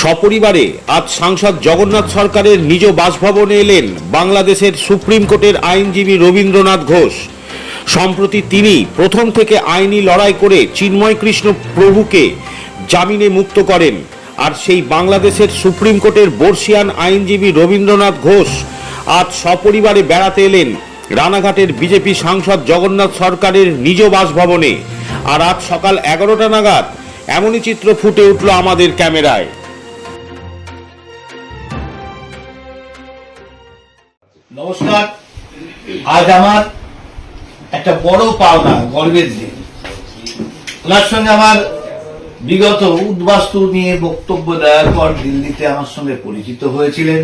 সপরিবারে আজ সাংসদ জগন্নাথ সরকারের নিজ বাসভবনে এলেন বাংলাদেশের সুপ্রিম কোর্টের আইনজীবী রবীন্দ্রনাথ ঘোষ। সম্প্রতি তিনি প্রথম থেকে আইনি লড়াই করে চিন্ময় কৃষ্ণ প্রভুকে জামিনে মুক্ত করেন। আর সেই বাংলাদেশের সুপ্রিম কোর্টের বর্ষিয়ান আইনজীবী রবীন্দ্রনাথ ঘোষ আজ সপরিবারে বেড়াতে এলেন রানাঘাটের বিজেপি সাংসদ জগন্নাথ সরকারের নিজ বাসভবনে। আর আজ সকাল এগারোটা নাগাদ এমনই চিত্র ফুটে উঠল আমাদের ক্যামেরায়। নমস্কার। আজ আমার একটা বড় পাওনা গর্বের দিন। ওনার সঙ্গে আমার বিগত উদ্বাস্তু নিয়ে বক্তব্য দেওয়ার পর দিল্লিতে আমার সঙ্গে পরিচিত হয়েছিলেন।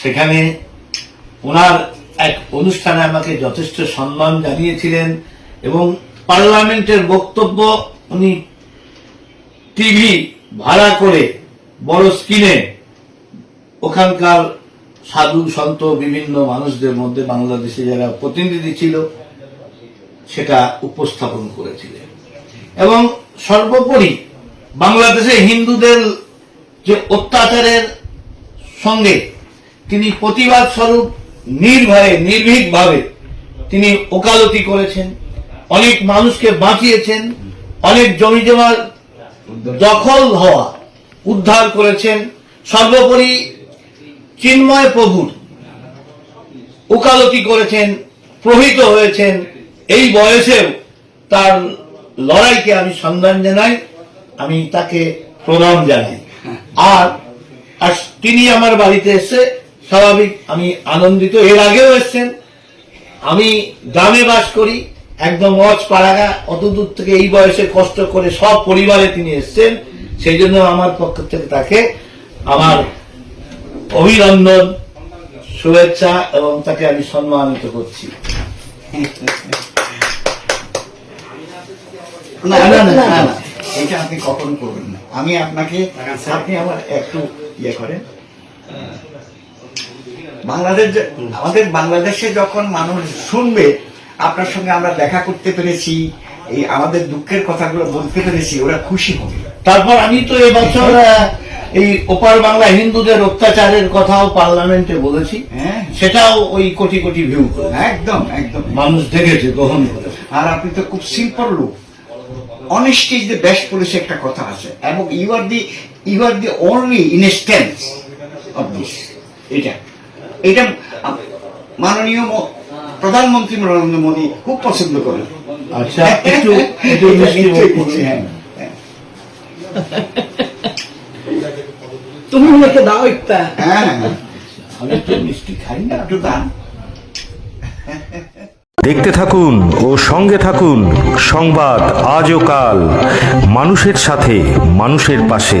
সেখানে ওনার এক অনুষ্ঠানে আমাকে যথেষ্ট সম্মান জানিয়েছিলেন এবং পার্লামেন্টের বক্তব্য উনি টিভি ভাড়া করে বড় স্ক্রিনে ওখানকার সাধু, সন্ত, বিভিন্ন মানুষদের মধ্যে বাংলাদেশে যারা প্রতিনিধি ছিল, সেটা উপস্থাপন করেছিলেন। এবং সর্বোপরি বাংলাদেশে হিন্দুদের যে অত্যাচারের সঙ্গে তিনি প্রতিবাদ স্বরূপ নির্ভয়ে, নির্ভীকভাবে তিনি ওকালতি করেছেন, অনেক মানুষকে বাঁচিয়েছেন, অনেক জমি জমা দখল হওয়া উদ্ধার করেছেন, সর্বোপরি চিন্ময় প্রভুর উকালতি করেছেন, প্রহিত হয়েছেন। এই বয়সেও তার লড়াইকে আমি সন্ধান জানাই, আমি তাকে প্রণাম জানাই। আর আর তিনি আমার বাড়িতে এসে স্বাভাবিক আমি আনন্দিত। এর আগেও এসছেন। আমি গ্রামে বাস করি, একদম অজ পাড়াগা অত দূর থেকে এই বয়সে কষ্ট করে সব পরিবারে তিনি এসছেন। সেই জন্য আমার পক্ষ থেকে তাকে আমার অভিনন্দন, শুভেচ্ছা এবং তাকে আমি সম্মানিত করছি। এটা আপনি কখনো করবেন না। আমি আপনাকে, আপনি আমার একটু ইয়ে করেন। বাংলাদেশ আমাদের বাংলাদেশে যখন মানুষ শুনবে, আপনার সঙ্গে আমরা দেখা করতে পেরেছি, এই আমাদের দুঃখের কথাগুলো বলতে পেরেছি, ওরা খুশি হবে। তারপর আমি তো এবছর এই ওপার বাংলা হিন্দুদের অত্যাচারের কথাও পার্লামেন্টে বলেছি। হ্যাঁ। সেটাও ওই কোটি কোটি ভিউ একদম একদম। মানুষ দেখেছে গ্রহণ করেছে। আর আপনি তো খুব সিম্পল লোক। Honesty is the best policy একটা কথা আছে। এবং you are the you are the only instance of this এটা। এটা মাননীয় প্রধানমন্ত্রী নরেন্দ্র মোদী খুব পছন্দ করেন। আচ্ছা একটু হ্যাঁ। তুমি আমাকে দাও একটা। হ্যাঁ। আমি একটু মিষ্টি খাই না? একটু দাও। দেখতে থাকুন ও সঙ্গে থাকুন সংবাদ আজ ও কাল মানুষের সাথে মানুষের পাশে।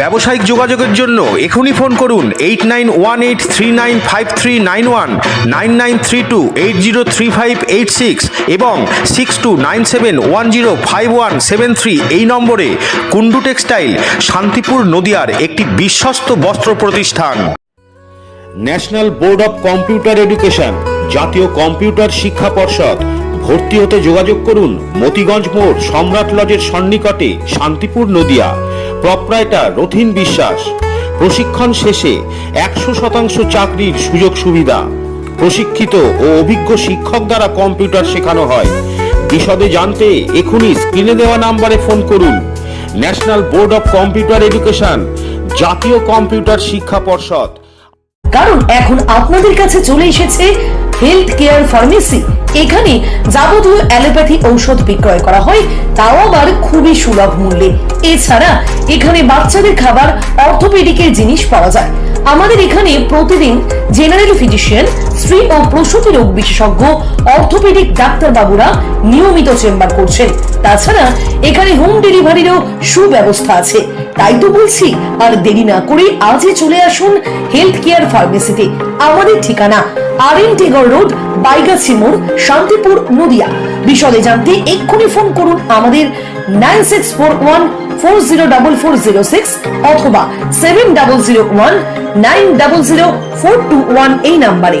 ব্যবসায়িক যোগাযোগের জন্য এখনই ফোন করুন eight nine one eight three nine five three nine one, nine nine three two eight zero three five eight six এবং six two nine seven one zero five one seven three এই নম্বরে Kundu textile, Shantipur নদিয়ার একটি বিশ্বস্ত বস্ত্র প্রতিষ্ঠান। National board of computer education, জাতীয় computer শিক্ষা পর্ষদ। ভর্তি হতে যোগাযোগ করুন মতিগঞ্জ মোড় সম্রাট লজের সন্নিকটে শান্তিপুর নদিয়া। প্রপ্রাইটার রথিন বিশ্বাস। প্রশিক্ষণ শেষে একশো শতাংশ চাকরির সুযোগ সুবিধা। প্রশিক্ষিত ও অভিজ্ঞ শিক্ষক দ্বারা কম্পিউটার শেখানো হয়। বিশদে জানতে এখনই স্ক্রিনে দেওয়া নাম্বারে ফোন করুন। National board of computer education জাতীয় কম্পিউটার শিক্ষা পর্ষদ। কারণ এখন আপনাদের কাছে চলে এসেছে হেলথ কেয়ার ফার্মেসি এখানে যাবতীয় অ্যালোপ্যাথি ঔষধ বিক্রয় করা হয়, তাও আবার খুবই সুলভ মূল্যে। এছাড়া এখানে বাচ্চাদের খাবার অর্থোপেডিকের জিনিস পাওয়া যায়। আমাদের এখানে প্রতিদিন জেনারেল ফিজিশিয়ান স্ত্রী ও প্রসূতি রোগ বিশেষজ্ঞ অর্থোপেডিক ডাক্তার বাবুরা নিয়মিত চেম্বার করছেন। তাছাড়া এখানে হোম ডেলিভারিরও সুব্যবস্থা আছে। তাই তো বলছি, আর দেরি না করে আজই চলে আসুন হেলথ কেয়ার ফার্মেসিতে আমাদের ঠিকানা আর এন রোড বাইগাছি মোড় শান্তিপুর নদিয়া। বিশদে জানতে এক্ষুনি ফোন করুন আমাদের nine six four one four zero double four zero six অথবা seven double zero one nine double zero four two one এই নাম্বারে।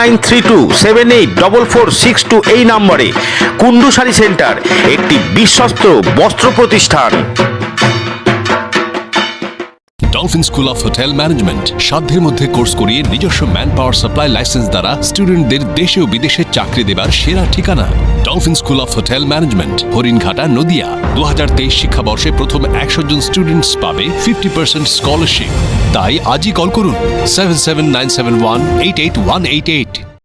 nine three two seven eight double four six two এই নম্বরে কুন্ডু শাড়ি সেন্টার, একটি বিশ্বস্ত বস্ত্র প্রতিষ্ঠান। Dolphin school of hotel management সাধ্যের মধ্যে কোর্স করিয়ে নিজস্ব ম্যান পাওয়ার সাপ্লাই লাইসেন্স দ্বারা স্টুডেন্টদের দেশে ও বিদেশে চাকরি দেবার সেরা ঠিকানা। Dolphin school of hotel management Haringhata, Nadia. দু শিক্ষাবর্ষে প্রথম একশো জন স্টুডেন্টস পাবে ফিফটি পার্সেন্ট স্কলারশিপ তাই আজই কল করুন seven seven nine seven one eight eight one eight eight